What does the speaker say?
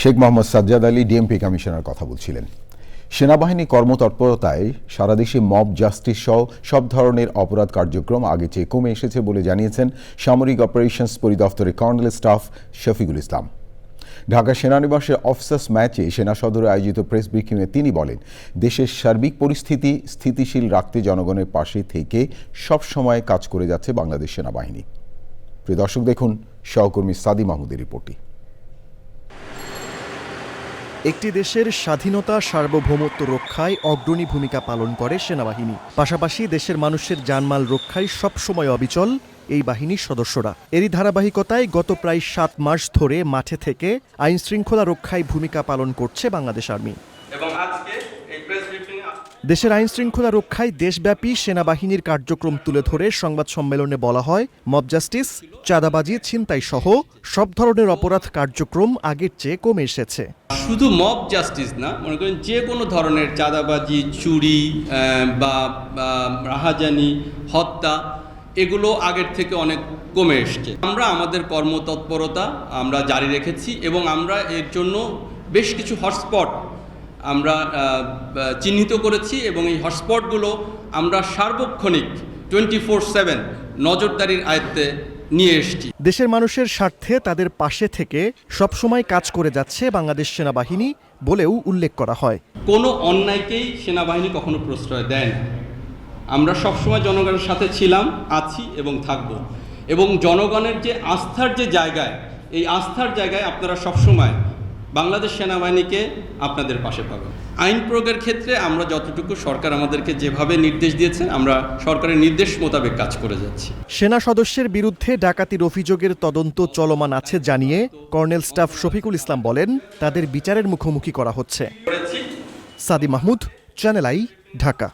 Sheikh Mohammad Sajjad Ali DMP commissioner কথা বলছিলেন। সেনাবাহিনী কর্মতৎপরতায় সারা দেশে মব জাস্টিস সহ সব ধরনের অপরাধ কার্যক্রম আগে চেয়ে কমে এসেছে বলে জানিয়েছেন সামরিক অপারেশনস পরিদপ্তরের কর্নেল স্টাফ শফিকুল ইসলাম। ঢাকা সেনানিবাসের অফিসার্স ম্যাচে সেনা সদরে আয়োজিত প্রেস ব্রিফিংয়ে তিনি বলেন, দেশের সার্বিক পরিস্থিতি স্থিতিশীল রাখতে জনগণের পাশে থেকে সব সময় কাজ করে যাচ্ছে বাংলাদেশ সেনাবাহিনী। প্রিয় দর্শক, দেখুন সহকর্মী সাদি মাহমুদের রিপোর্টটি। একটি দেশের স্বাধীনতা, সার্বভৌমত্ব রক্ষায় অগ্রণী ভূমিকা পালন করে সেনাবাহিনী। পাশাপাশি দেশের মানুষের জানমাল রক্ষায় সবসময় অবিচল এই বাহিনীর সদস্যরা। এরই ধারাবাহিকতায় গত প্রায় সাত মাস ধরে মাঠে থেকে আইনশৃঙ্খলা রক্ষায় ভূমিকা পালন করছে বাংলাদেশ আর্মি এবং আজকে এই প্রেস ব্রিফিং দেশের আইন শৃঙ্খলা রক্ষায় দেশব্যাপী সেনাবাহিনীর কার্যক্রম তুলে ধরে সংবাদ সম্মেলনে বলা হয়, মব জাস্টিস, চাঁদাবাজি, ছিনতাই সহ সব ধরনের অপরাধ কার্যক্রম আগের চেয়ে কমে এসেছে। শুধু মব জাস্টিস না, মনে করেন যে কোনো ধরনের চাঁদাবাজি, চুরি বা, রাহাজানি, হত্যা, এগুলো আগের থেকে অনেক কমে এসছে। আমরা আমাদের কর্মতৎপরতা আমরা জারি রেখেছি এবং আমরা এর জন্য বেশ কিছু হটস্পট আমরা চিহ্নিত করেছি এবং এই হটস্পটগুলো আমরা সার্বক্ষণিক টোয়েন্টি ফোর সেভেন নজরদারির আয়ত্তে নিয়ে এসেছি। দেশের মানুষের স্বার্থে তাদের পাশে থেকে সবসময় কাজ করে যাচ্ছে বাংলাদেশ সেনাবাহিনী বলেও উল্লেখ করা হয়। কোনো অন্যায়কেই সেনাবাহিনী কখনো প্রশ্রয় দেয় না। আমরা সবসময় জনগণের সাথে ছিলাম আছি এবং থাকব। এবং জনগণের যে আস্থার যে জায়গায় এই আস্থার জায়গায় আপনারা সবসময় বাংলাদেশ সেনাবাহিনীকে আপনাদের পাশে পাবেন আইন প্রয়োগের ক্ষেত্রে আমরা যতটুকু সরকার আমাদেরকে যেভাবে নির্দেশ দিয়েছেন আমরা সরকারের নির্দেশ মোতাবেক কাজ করে যাচ্ছি। সেনা সদস্যের বিরুদ্ধে ডাকাতির অভিযোগের তদন্ত চলমান আছে জানিয়ে কর্নেল স্টাফ শফিকুল ইসলাম বলেন তাদের বিচারের মুখোমুখি করা হচ্ছে। Sadi Mahmud Channel i Dhaka.